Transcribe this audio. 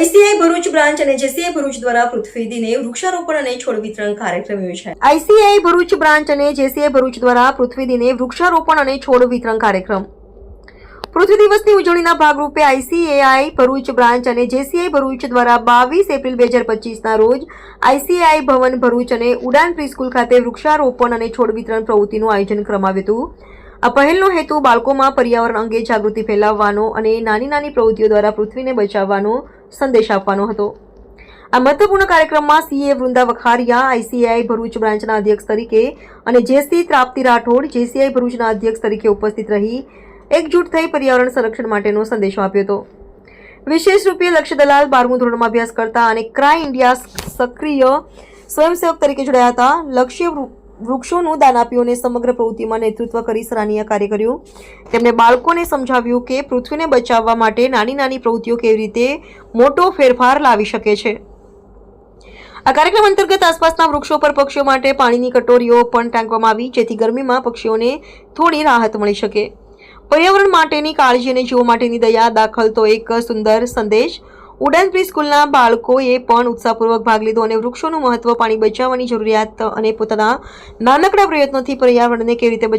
ICI Bharuch branch અને JCI Bharuch દ્વારા પૃથ્વી દિને વૃક્ષારોપણ અને છોડ વિતરણ કાર્યક્રમ યોજાય. આઈસીઆઈ ભરૂચ બ્રાન્ચ અને જેસીઆઈ ભરૂચ દ્વારા પૃથ્વી દિને વૃક્ષારોપણ અને છોડ વિતરણ કાર્યક્રમ. પૃથ્વી દિવસની ઉજવણીના ભાગરૂપે આઈસીએઆઈ ભરૂચ બ્રાન્ચ અને જેસીઆઈ ભરૂચ દ્વારા બાવીસ એપ્રિલ બે હજાર પચીસના રોજ આઈસીઆઈ ભવન ભરૂચ અને ઉડાન પ્રીસ્કૂલ ખાતે વૃક્ષારોપણ અને છોડ વિતરણ પ્રવૃત્તિનું આયોજન કરવામાં હતું. આ પહેલનો હેતુ બાળકોમાં પર્યાવરણ અંગે જાગૃતિ ફેલાવવાનો અને નાની નાની પ્રવૃત્તિઓ દ્વારા પૃથ્વીને બચાવવાનો સંદેશ આપવાનો હતો. આ મહત્વપૂર્ણ કાર્યક્રમમાં સીએ વૃંદા વખારિયા આઈસીઆઈ ભરૂચ બ્રાન્ચના અધ્યક્ષ તરીકે અને જેસી ત્રાપ્તિ રાઠોડ જેસીઆઈ ભરૂચના અધ્યક્ષ તરીકે ઉપસ્થિત રહી, એકજૂટ થઈ પર્યાવરણ સંરક્ષણ માટેનો સંદેશો આપ્યો હતો. વિશેષ રૂપે લક્ષ્ય દલાલ બારમું ધોરણમાં અભ્યાસ કરતા અને ક્રાય ઇન્ડિયા સક્રિય સ્વયંસેવક તરીકે જોડાયા હતા. લક્ષ્ય વૃક્ષોનું દાન આપ્યું અને સમગ્ર પ્રવૃત્તિમાં નેતૃત્વ કરી સરાહનીય કાર્ય કર્યું. તેમણે બાળકોને સમજાવ્યું કે પૃથ્વીને બચાવવા માટે નાની નાની પ્રવૃત્તિઓ કેવી રીતે મોટો ફેરફાર લાવી શકે છે. આ કાર્યક્રમ અંતર્ગત આસપાસના વૃક્ષો પર પક્ષીઓ માટે પાણીની કટોરીઓ પણ ટાંકવામાં આવી, જેથી ગરમીમાં પક્ષીઓને થોડી રાહત મળી શકે. પર્યાવરણ માટેની કાળજી અને જીવો માટેની દયા દાખલ તો એક સુંદર સંદેશ ઉડાન પ્રી સ્કૂલના બાળકોએ પણ ઉત્સાહપૂર્વક ભાગ લીધો અને વૃક્ષોનું મહત્વ, પાણી બચાવવાની જરૂરિયાત અને પોતાના નાનકડા પ્રયત્નોથી પર્યાવરણને કેવી રીતે